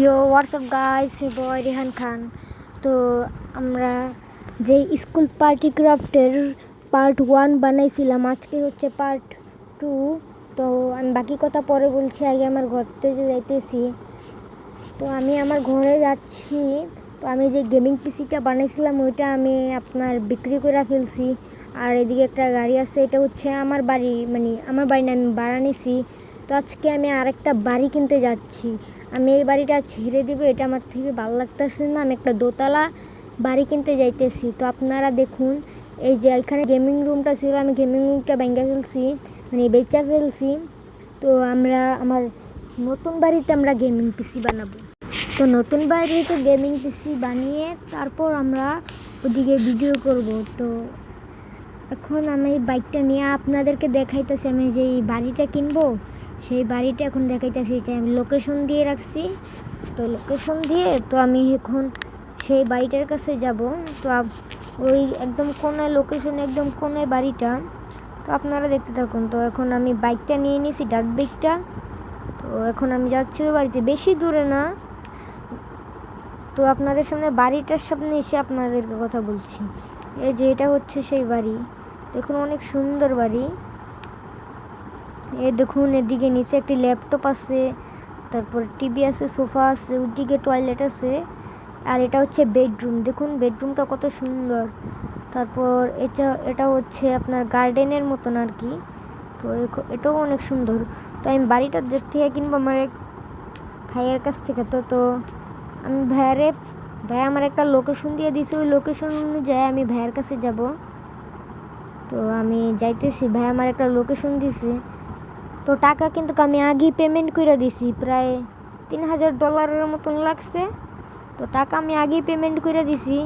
Yo what's up guys me boy Rehan Khan তো আমরা যে স্কুল পার্টি ক্রাফটের পার্ট ওয়ান বানাইছিলাম, আজকে হচ্ছে পার্ট টু তো আমি বাকি কথা পরে বলছি, আগে আমার ঘরতে যে যাইতেছি। তো আমি আমার ঘরে যাচ্ছি। তো আমি যে গেমিং পিসিটা বানাইছিলাম, ওইটা আমি আপনার বিক্রি করে ফেলছি। আর এদিকে একটা গাড়ি আছে, এটা হচ্ছে আমার বাড়ি মানে আমার বাড়ি না, আমি ভাড়া নিছি তো আজকে আমি আরেকটা বাড়ি কিনতে যাচ্ছি। আমি এই বাড়িটা ছেড়ে দিব, এটা আমার থেকে ভালো লাগতেছে না। আমি একটা দোতলা বাড়ি কিনতে যাইতেছি। তো আপনারা দেখুন, এই যে এখানে গেমিং রুমটা ছিল, আমি গেমিং রুমটা ভেঙে ফেলছি মানে বেচা ফেলছি। তো আমরা, আমার নতুন বাড়িতে আমরা গেমিং পিসি বানাবো। তো নতুন বাড়িতে গেমিং পিসি বানিয়ে তারপর আমরা ওদিকে ভিডিও করব। তো এখন আমি এই বাইকটা নিয়ে আপনাদেরকে দেখাইতেছি, আমি যে এই বাড়িটা কিনবো। সেই বাড়িটা এখন দেখাইতেছি যে আমি লোকেশন দিয়ে রাখছি। তো লোকেশন দিয়ে তো আমি এখন সেই বাড়িটার কাছে যাব। তো ওই একদম কোনায় লোকেশন একদম কোনায় বাড়িটা। তো আপনারা দেখতে থাকুন, তো এখন আমি বাইকটা নিয়ে নিয়েছি ডাক বাইকটা তো এখন আমি যাচ্ছি ওই বাড়িতে, বেশি দূরে না। তো আপনাদের সামনে বাড়িটার সামনে এসে আপনাদেরকে কথা বলছি। এই যে এটা হচ্ছে সেই বাড়ি। দেখুন, অনেক সুন্দর বাড়ি। এ দেখুন, এদিকে নিচে একটি ল্যাপটপ আছে, তারপর টিভি আছে, সোফা আছে, ওদিকে টয়লেট আছে, আর এটা হচ্ছে বেডরুম। দেখুন, বেডরুমটা কত সুন্দর। তারপর এটা এটা হচ্ছে আপনার গার্ডেনের মতন আর কি। তো এটাও অনেক সুন্দর। তো আমি বাড়িটা দেখতে কিনবো, আমার এক ভাইয়ের কাছ থেকে তো তো আমি ভাইয়ারে ভাই আমার একটা লোকেশন দিয়ে দিছে ওই লোকেশন অনুযায়ী আমি ভাইয়ের কাছে যাব। তো আমি যাইতেছি ভাই আমার একটা লোকেশন দিছে। তো টাকা কিন্তু আমি আগেই পেমেন্ট করে দিছি, প্রায় তিন হাজার ডলারের মতন লাগছে। তো টাকা আমি আগেই পেমেন্ট করে দিছি,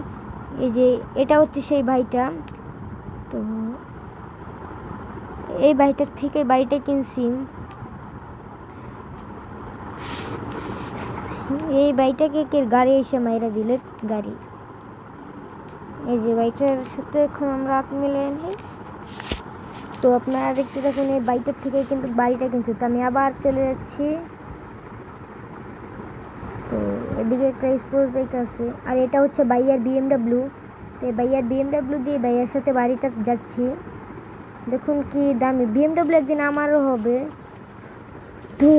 এই যে এটা হচ্ছে সেই ভাইটা। তো এই বাড়িটার থেকে বাড়িটা কিনছি। এই বাড়িটাকে কে গাড়ি এসে মাইরা দিল? গাড়ি। এই যে বাড়িটার সাথে এখন আমরা হাত মিলে নিই। তো আপনারা দেখতে থাকুন এই বাড়িটার থেকে কিন্তু বাড়িটা কিনছি তো আমি আবার চলে যাচ্ছি। তো এদিকে একটা স্পোর্টস বাইক আছে। আর এটা হচ্ছে বাইয়ার বিএমডাব্লিউ তো এই বাইয়ার বিএমডাব্লিউ দিয়ে বাইয়ার সাথে বাড়িটা যাচ্ছি। দেখুন কি দামি। বিএমডাব্লিউ একদিন আমারও হবে। তো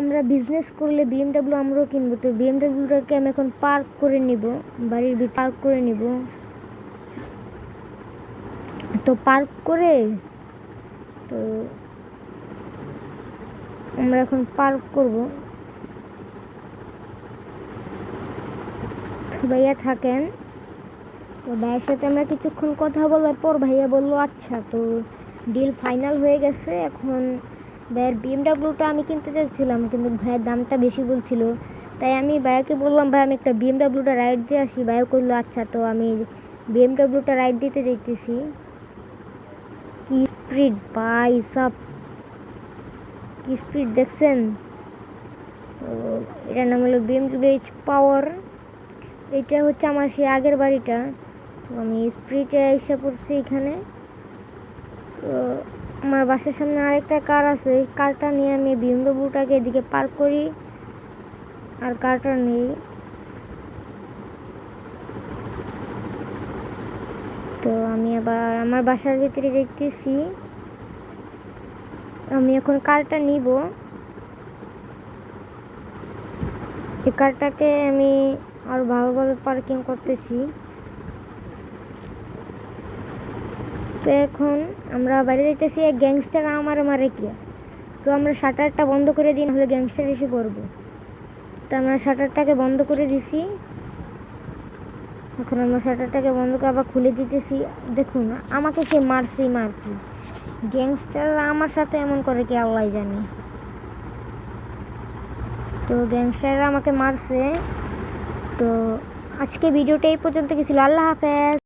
আমরা বিজনেস করলে বিএমডাব্লিউ আমরাও কিনবো। তো বিএমডাব্লিউটাকে আমি এখন পার্ক করে নিব। বাড়ির পার্ক করে নিব। তো পার্ক করে তো আমরা এখন পার্ক করব। ভাইয়া থাকেন। তো ভাইয়ের সাথে আমরা কিছুক্ষণ কথা বলার পর ভাইয়া বলল আচ্ছা তো ডিল ফাইনাল হয়ে গেছে। এখন ভাইয়ের বিএমডাব্লিউটা আমি কিনতে চাইছিলাম কিন্তু ভাইয়ের দামটা বেশি বলছিল। তাই আমি ভাইয়াকে বললাম, ভাই, আমি একটা বিএমডাব্লিউটা রাইড দিয়ে আসি। ভাইয়া করল আচ্ছা তো আমি বিএমডাব্লিউটা রাইড দিতে যাইতেছি। কি স্পিড ভাই সব কি স্পিড দেখছেন এটার নাম হলো বিএমডাব্লিউ এইচ পাওয়ার। এটা হচ্ছে আমার সেই আগের বাড়িটা। তো আমি স্প্রিটে এসে পড়ছি এখানে। তো আমার বাসার সামনে আরেকটা কার আছে। কারটা নিয়ে আমি বিএমডব্লিউটাকে এদিকে পার্ক করি। আর কারটা নেই। তো আমি আবার আমার বাসার ভিতরে দেখতেছি। আমি এখন কারটা নিব। এই কারটাকে আমি আরও ভালোভাবে পার্কিং করতেছি। তো এখন আমরা বাইরে এক গ্যাংস্টার আমার মারে কি? তো আমরা শাটারটা বন্ধ করে দিই, নাহলে গ্যাংস্টার এসে পড়ব। তো আমরা শাটারটাকে বন্ধ করে দিছি। এখন আমার শাটারটাকে বন্ধ করে আবার খুলে দিতেছি। দেখুন, আমাকে সে মারছি মারছি। গ্যাংস্টাররা আমার সাথে এমন করে কি আল্লাহ জানে। তো গ্যাংস্টাররা আমাকে মারছে। তো আজকে ভিডিওটা এই পর্যন্ত গেছিল। আল্লাহ হাফেজ।